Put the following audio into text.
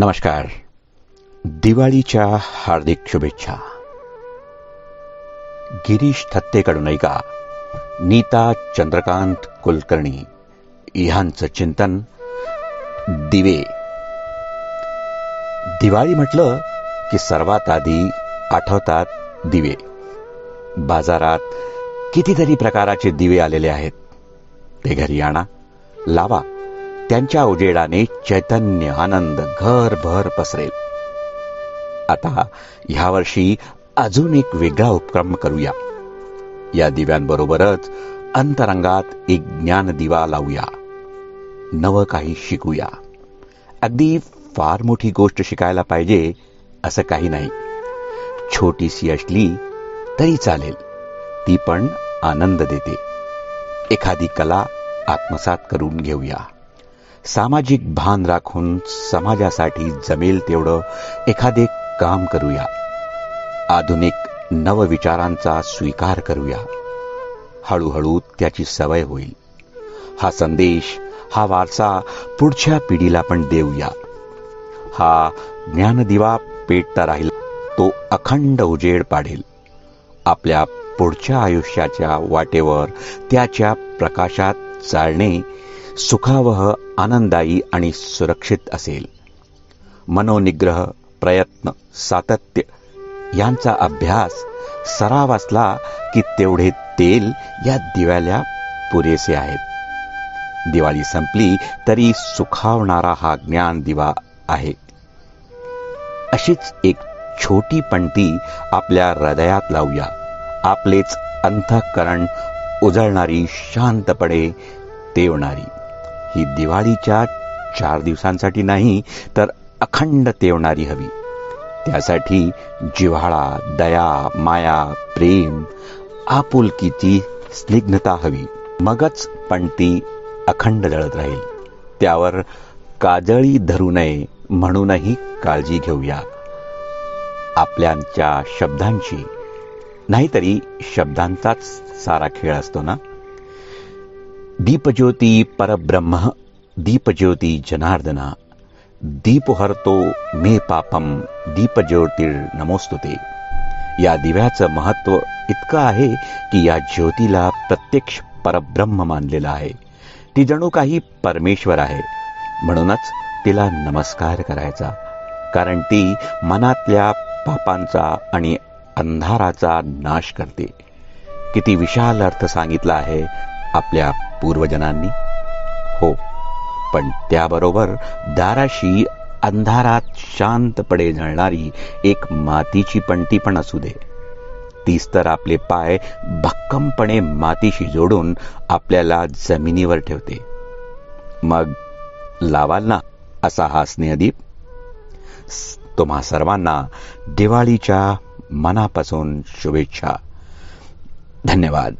नमस्कार. दिवाळीच्या हार्दिक शुभेच्छा. गिरीश थत्तेकडून ऐका. नीता चंद्रकांत कुलकर्णी. ह्यांचं चिंतन दिवे. दिवाळी म्हटलं की सर्वात आधी आठवतात दिवे. बाजारात कितीतरी प्रकाराचे दिवे आलेले आहेत. ते घरी आणा लावा. त्यांच्या उजेडाने चैतन्य आनंद घरभर पसरेल आता ह्यावर्षी अजून एक वेगळा उपक्रम करूया. या दिव्यांबरोबरच अंतरंगात एक ज्ञान दिवा लावूया. नवं काही शिकूया. अगदी फार मोठी गोष्ट शिकायला पाहिजे असं काही नाही. छोटीशी असली तरी चालेल. ती पण आनंद देते. एखादी कला आत्मसात करून घेऊया. सामाजिक भान राखून समाजासाठी जमेल तेवढं एखादे काम करूया. आधुनिक नवविचारांचा स्वीकार करूया. हळूहळू त्याची सवय होईल. हा संदेश हा वारसा पुढच्या पिढीला पण देऊया. हा ज्ञानदिवा पेटता राहील तो अखंड उजेड पाडेल. आपल्या पुढच्या आयुष्याच्या वाटेवर त्याच्या प्रकाशात चालणे सुखावह आनंदायी आणि सुरक्षित असेल. मनोनिग्रह प्रयत्न सातत्य यांचा अभ्यास सराव असला की तेवढे तेल या दिव्याला पुरेसे आहेत. दिवाळी संपली तरी सुखावणारा हा ज्ञान दिवा आहे. अशीच एक छोटी पणती आपल्या हृदयात लावूया. आपलेच अंतःकरण उजळणारी शांतपणे तेवणारी. ही दिवाळीच्या चार दिवसांसाठी नाही तर अखंड तेवणारी हवी. त्यासाठी जिव्हाळा दया माया प्रेम आपुलकीची स्निग्धता हवी. मगच पण ती अखंड जळत राहील. त्यावर काजळी धरू नये म्हणूनही काळजी घेऊया. आपल्यांच्या शब्दांची. नाहीतरी शब्दांचाच सारा खेळ असतो ना? दीपज्योती परब्रह्म दीपज्योती जनार्दना दीप हरतो मे पापम दीपज्योतीर नमोस्तुते. या दिव्याचं महत्त्व इतकं आहे की या ज्योतीला प्रत्यक्ष परब्रह्म मानलेलं आहे. ती जणू काही परमेश्वर आहे. म्हणूनच तिला नमस्कार करायचा. कारण ती मनातल्या पापांचा आणि अंधाराचा नाश करते. किती विशाल अर्थ सांगितला आहे आपल्या पूर्वजनांनी. हो पण त्याबरोबर दाराशी अंधारात शांतपणे झळणारी एक मातीची पणती पण असू दे. तीच तर आपले पाय भक्कमपणे मातीशी जोडून आपल्याला जमिनीवर ठेवते. मग लावाल ना असा हा स्नेहदीप? तुम्हा सर्वांना दिवाळीच्या मनापासून शुभेच्छा. धन्यवाद.